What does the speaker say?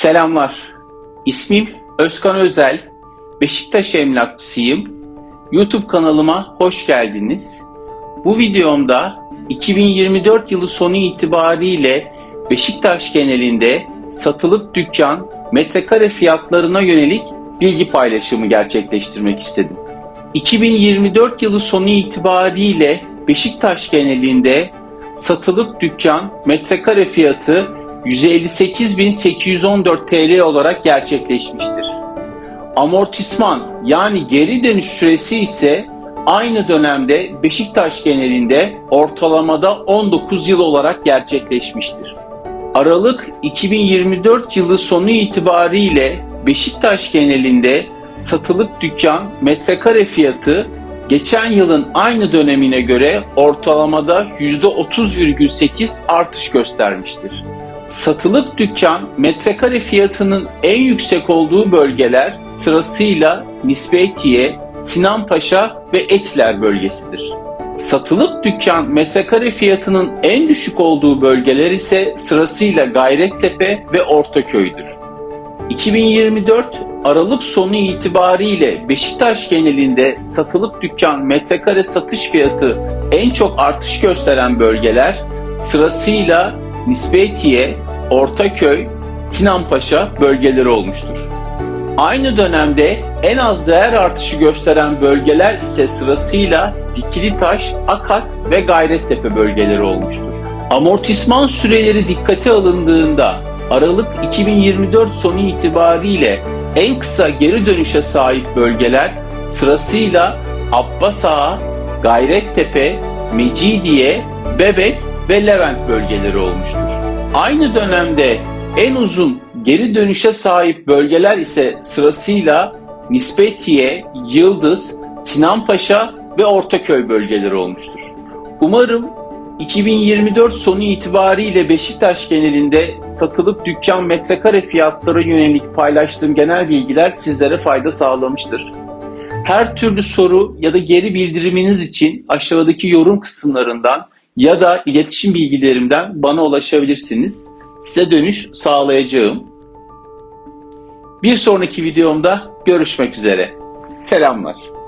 Selamlar. İsmim Özkan Özel. Beşiktaş emlakçısıyım. YouTube kanalıma hoş geldiniz. Bu videomda 2024 yılı sonu itibariyle Beşiktaş genelinde satılık dükkan metrekare fiyatlarına yönelik bilgi paylaşımı gerçekleştirmek istedim. 2024 yılı sonu itibariyle Beşiktaş genelinde satılık dükkan metrekare fiyatı 158.814 TL olarak gerçekleşmiştir. Amortisman yani geri dönüş süresi ise aynı dönemde Beşiktaş genelinde ortalamada 19 yıl olarak gerçekleşmiştir. Aralık 2024 yılı sonu itibariyle Beşiktaş genelinde satılık dükkan metrekare fiyatı geçen yılın aynı dönemine göre ortalamada %30,8 artış göstermiştir. Satılık dükkan metrekare fiyatının en yüksek olduğu bölgeler sırasıyla Nispetiye, Sinanpaşa ve Etiler bölgesidir. Satılık dükkan metrekare fiyatının en düşük olduğu bölgeler ise sırasıyla Gayrettepe ve Ortaköy'dür. 2024 Aralık sonu itibariyle Beşiktaş genelinde satılık dükkan metrekare satış fiyatı en çok artış gösteren bölgeler sırasıyla Nispetiye, Ortaköy, Sinanpaşa bölgeleri olmuştur. Aynı dönemde en az değer artışı gösteren bölgeler ise sırasıyla Dikilitaş, Akat ve Gayrettepe bölgeleri olmuştur. Amortisman süreleri dikkate alındığında Aralık 2024 sonu itibariyle en kısa geri dönüşe sahip bölgeler sırasıyla Abbas Ağa, Gayrettepe, Mecidiye, Bebek ve Levent bölgeleri olmuştur. Aynı dönemde en uzun geri dönüşe sahip bölgeler ise sırasıyla Nispetiye, Yıldız, Sinanpaşa ve Ortaköy bölgeleri olmuştur. Umarım 2024 sonu itibariyle Beşiktaş genelinde satılık dükkan metrekare fiyatları yönelik paylaştığım genel bilgiler sizlere fayda sağlamıştır. Her türlü soru ya da geri bildiriminiz için aşağıdaki yorum kısımlarından ya da iletişim bilgilerimden bana ulaşabilirsiniz. Size dönüş sağlayacağım. Bir sonraki videomda görüşmek üzere. Selamlar.